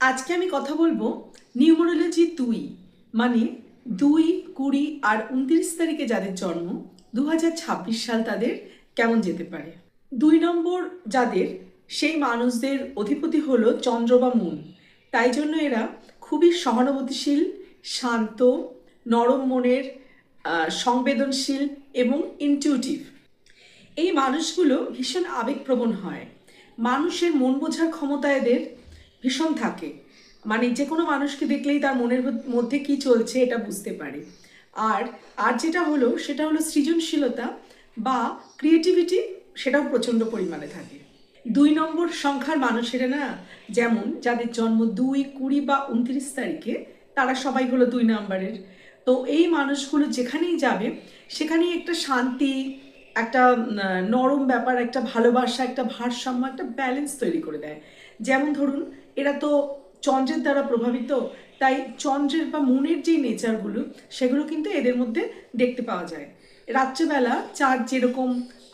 আজকে আমি কথা বলব নিউমোরোলজি দুই মানে দুই, কুড়ি আর উনত্রিশ তারিখে যাদের জন্ম দু হাজার ছাব্বিশ সাল তাদের কেমন যেতে পারে? দুই নম্বর যাদের, সেই মানুষদের অধিপতি হলো চন্দ্র বা মুন। তাই জন্য এরা খুবই সহানুভূতিশীল, শান্ত, নরম মনের সংবেদনশীল এবং ইনটিউটিভ এই মানুষগুলো ভীষণ আবেগপ্রবণ হয়। মানুষের মন বোঝার ক্ষমতা এদের ভীষণ থাকে। মানে যে কোনো মানুষকে দেখলেই তার মনের মধ্যে কি চলছে এটা বুঝতে পারে। আর আর যেটা হলো, সেটা হলো সৃজনশীলতা বা ক্রিয়েটিভিটি সেটাও প্রচণ্ড পরিমাণে থাকে। দুই নম্বর সংখ্যার মানুষেরা না, যেমন যাদের জন্ম দুই কুড়ি বা উনত্রিশ তারিখে, তারা সবাই হলো দুই নম্বরের। তো এই মানুষগুলো যেখানেই যাবে, সেখানেই একটা শান্তি, একটা নরম ব্যাপার, একটা ভালোবাসা, একটা ভারসাম্য, একটা ব্যালেন্স তৈরি করে দেয়। যেমন ধরুন এরা তো চন্দ্রের দ্বারা প্রভাবিত, তাই চন্দ্রের বা মনের যেই নেচারগুলো সেগুলো কিন্তু এদের মধ্যে দেখতে পাওয়া যায়। রাত্রেবেলা চাঁদ যেরকম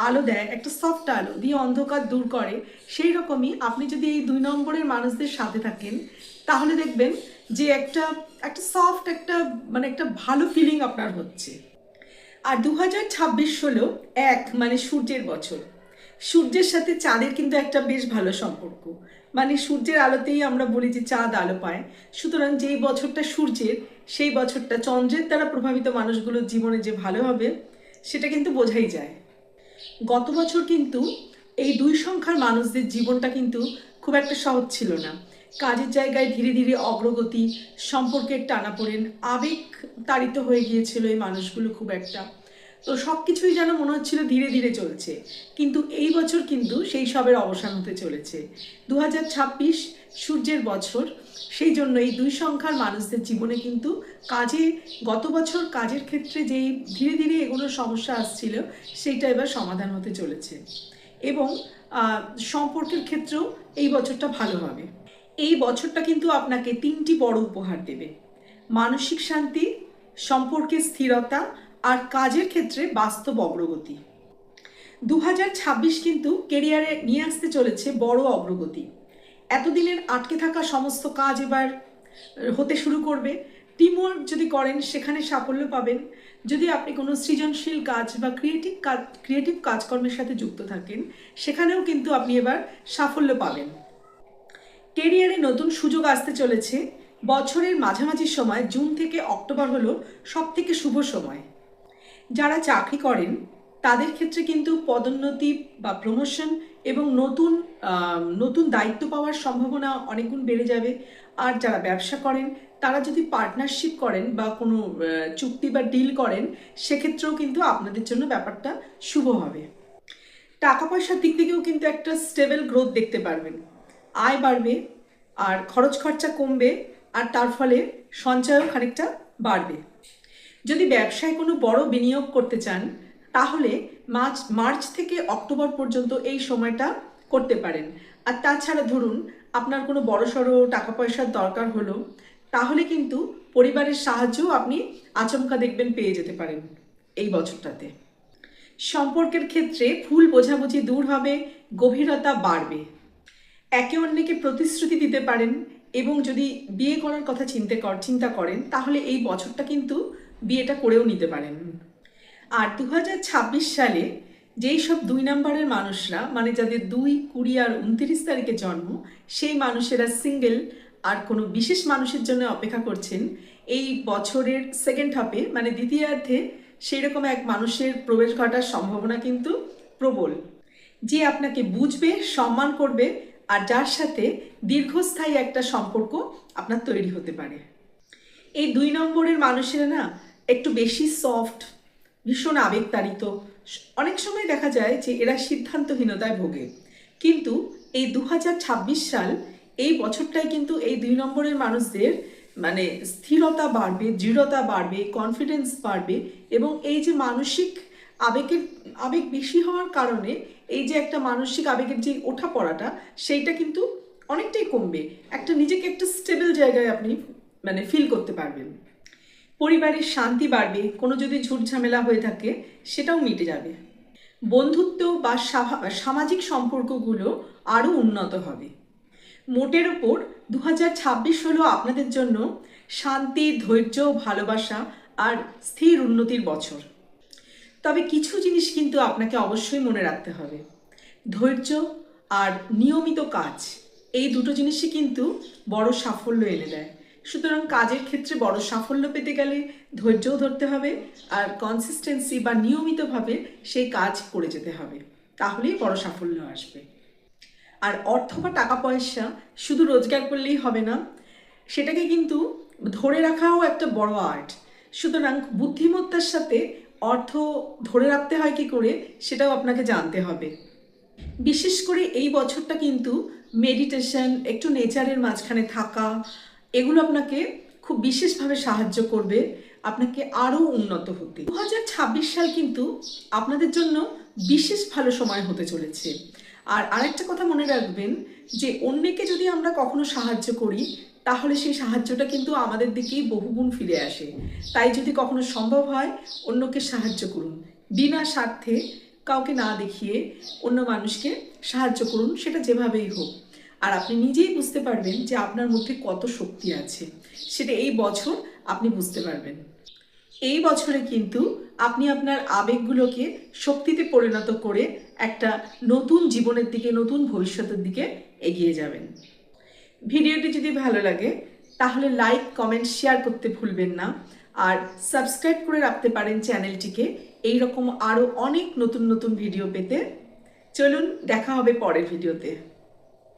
আলো দেয়, একটা সফট আলো দিয়ে অন্ধকার দূর করে, সেই রকমই আপনি যদি এই দুই নম্বরের মানুষদের সাথে থাকেন, তাহলে দেখবেন যে একটা একটা সফট একটা মানে একটা ভালো ফিলিং আপনার হচ্ছে। আর দু হাজার ছাব্বিশ হলো এক মানে সূর্যের বছর সূর্যের সাথে চাঁদের কিন্তু একটা বেশ ভালো সম্পর্ক। মানে সূর্যের আলোতেই আমরা বলি যে চাঁদ আলো পায়। সুতরাং যেই বছরটা সূর্যের, সেই বছরটা চন্দ্রের দ্বারা প্রভাবিত মানুষগুলোর জীবনে যে ভালো হবে, সেটা কিন্তু বোঝাই যায়। গত বছর কিন্তু এই দুই সংখ্যার মানুষদের জীবনটা কিন্তু খুব একটা সহজ ছিল না। কাজের জায়গায় ধীরে ধীরে অগ্রগতি, সম্পর্কের টানাপোড়েন আবেগ তাড়িত হয়ে গিয়েছিল এই মানুষগুলো খুব একটা। তো সব কিছুই যেন মনে হচ্ছিল ধীরে ধীরে চলছে। কিন্তু এই বছর কিন্তু সেই সবের অবসান হতে চলেছে। দু হাজার ছাব্বিশ সূর্যের বছর, সেই জন্য এই দুই সংখ্যার মানুষদের জীবনে কিন্তু কাজে, গত বছর কাজের ক্ষেত্রে যেই ধীরে ধীরে এগুলোর সমস্যা আসছিল, সেইটা এবার সমাধান হতে চলেছে। এবং সম্পর্কের ক্ষেত্রেও এই বছরটা ভালো হবে। এই বছরটা কিন্তু আপনাকে তিনটি বড় উপহার দেবে। মানসিক শান্তি, সম্পর্কের স্থিরতা আর কাজের ক্ষেত্রে বাস্তব অগ্রগতি। দু হাজার ছাব্বিশ কিন্তু কেরিয়ারে নিয়ে আসতে চলেছে বড় অগ্রগতি। এতদিনের আটকে থাকা সমস্ত কাজ এবার হতে শুরু করবে। টিমওয়ার্ক যদি করেন, সেখানে সাফল্য পাবেন। যদি আপনি কোনো সৃজনশীল কাজ বা ক্রিয়েটিভ কাজ ক্রিয়েটিভ কাজকর্মের সাথে যুক্ত থাকেন, সেখানেও কিন্তু আপনি এবার সাফল্য পাবেন। কেরিয়ারে নতুন সুযোগ আসতে চলেছে। বছরের মাঝামাঝি সময়, জুন থেকে অক্টোবর হলো সব থেকে শুভ সময়। যারা চাকরি করেন, তাদের ক্ষেত্রে কিন্তু পদোন্নতি বা প্রমোশন এবং নতুন নতুন দায়িত্ব পাওয়ার সম্ভাবনা অনেকগুণ বেড়ে যাবে। আর যারা ব্যবসা করেন, তারা যদি পার্টনারশিপ করেন বা কোনো চুক্তি বা ডিল করেন, সেক্ষেত্রেও কিন্তু আপনাদের জন্য ব্যাপারটা শুভ হবে। টাকা পয়সার দিক থেকেও কিন্তু একটা স্টেবল গ্রোথ দেখতে পারবেন। আয় বাড়বে, আর খরচ খরচা কমবে, আর তার ফলে সঞ্চয়ও খানিকটা বাড়বে। যদি ব্যবসায় কোনো বড় বিনিয়োগ করতে চান, তাহলে মার্চ মার্চ থেকে অক্টোবর পর্যন্ত এই সময়টা করতে পারেন। আর তাছাড়া ধরুন, আপনার কোনো বড়সড় টাকা পয়সার দরকার হলো, তাহলে কিন্তু পরিবারের সাহায্যও আপনি আচমকা দেখবেন পেয়ে যেতে পারেন এই বছরটাতে। সম্পর্কের ক্ষেত্রে ভুল বোঝাবুঝি দূর হবে, গভীরতা বাড়বে। একে অন্যকে প্রতিশ্রুতি দিতে পারেন এবং যদি বিয়ে করার কথা চিন্তা কর, চিন্তা করেন, তাহলে এই বছরটা কিন্তু বিয়েটা করেও নিতে পারেন। আর দু হাজার ছাব্বিশ সালে যেই সব দুই নম্বরের মানুষরা মানে যাদের দুই, কুড়ি আর উনত্রিশ তারিখে জন্ম, সেই মানুষেরা সিঙ্গেল আর কোনো বিশেষ মানুষের জন্য অপেক্ষা করছেন, এই বছরের সেকেন্ড হাফে মানে দ্বিতীয়ার্ধে সেই রকম এক মানুষের প্রবেশ ঘটার সম্ভাবনা কিন্তু প্রবল। যে আপনাকে বুঝবে, সম্মান করবে, আর যার সাথে দীর্ঘস্থায়ী একটা সম্পর্ক আপনার তৈরি হতে পারে। এই দুই নম্বরের মানুষেরা না একটু বেশি সফট ভীষণ আবেগতাড়িত। অনেক সময় দেখা যায় যে এরা সিদ্ধান্তহীনতায় ভোগে। কিন্তু এই দু হাজার ছাব্বিশ সাল, এই বছরটাই কিন্তু এই দুই নম্বরের মানুষদের মানে স্থিরতা বাড়বে, দৃঢ়তা বাড়বে কনফিডেন্স বাড়বে এবং এই যে মানসিক আবেগের, আবেগ বেশি হওয়ার কারণে এই যে একটা মানসিক আবেগের যে ওঠা পড়াটা, সেইটা কিন্তু অনেকটাই কমবে। একটা নিজেকে একটা স্টেবল জায়গায় আপনি মানে ফিল করতে পারবেন। পরিবারের শান্তি বাড়বে, কোনো যদি ঝুট ঝামেলা হয়ে থাকে, সেটাও মিটে যাবে। বন্ধুত্ব বা সামাজিক সম্পর্কগুলো আরও উন্নত হবে। মোটের ওপর দু হাজার ছাব্বিশ হলো আপনাদের জন্য শান্তি, ধৈর্য, ভালোবাসা আর স্থির উন্নতির বছর। তবে কিছু জিনিস কিন্তু আপনাকে অবশ্যই মনে রাখতে হবে। ধৈর্য আর নিয়মিত কাজ, এই দুটো জিনিসই কিন্তু বড় সাফল্য এনে দেয়। সুতরাং কাজের ক্ষেত্রে বড় সাফল্য পেতে গেলে ধৈর্যও ধরতে হবে আর কনসিস্টেন্সি বা নিয়মিতভাবে সেই কাজ করে যেতে হবে। তাহলেই বড় সাফল্য আসবে। আর অর্থ বা টাকা পয়সা শুধু রোজগার করলেই হবে না, সেটাকে কিন্তু ধরে রাখাও একটা বড় আর্ট সুতরাং বুদ্ধিমত্তার সাথে অর্থ ধরে রাখতে হয় কি করে, সেটাও আপনাকে জানতে হবে। বিশেষ করে এই বছরটা কিন্তু মেডিটেশন একটু নেচারের মাঝখানে থাকা এগুলো আপনাকে খুব বিশেষভাবে সাহায্য করবে, আপনাকে আরও উন্নত হতে। দু হাজার ছাব্বিশ সাল কিন্তু আপনাদের জন্য বিশেষ ভালো সময় হতে চলেছে। আর আরেকটা কথা মনে রাখবেন যে অন্যকে যদি আমরা কখনো সাহায্য করি, তাহলে সেই সাহায্যটা কিন্তু আমাদের দিকেই বহুগুণ ফিরে আসে। তাই যদি কখনো সম্ভব হয়, অন্যকে সাহায্য করুন। বিনা স্বার্থে কাউকে না দেখিয়ে অন্য মানুষকে সাহায্য করুন, সেটা যেভাবেই হোক। আর আপনি নিজেই বুঝতে পারবেন যে আপনার মধ্যে কত শক্তি আছে। সেটা এই বছর আপনি বুঝতে পারবেন। এই বছরে কিন্তু আপনি আপনার আবেগগুলোকে শক্তিতে পরিণত করে একটা নতুন জীবনের দিকে, নতুন ভবিষ্যতের দিকে এগিয়ে যাবেন। ভিডিওটি যদি ভালো লাগে, তাহলে লাইক, কমেন্ট, শেয়ার করতে ভুলবেন না। আর সাবস্ক্রাইব করে রাখতে পারেন চ্যানেলটিকে। এই রকম আরও অনেক নতুন নতুন ভিডিও পেতে। চলুন, দেখা হবে পরের ভিডিওতে।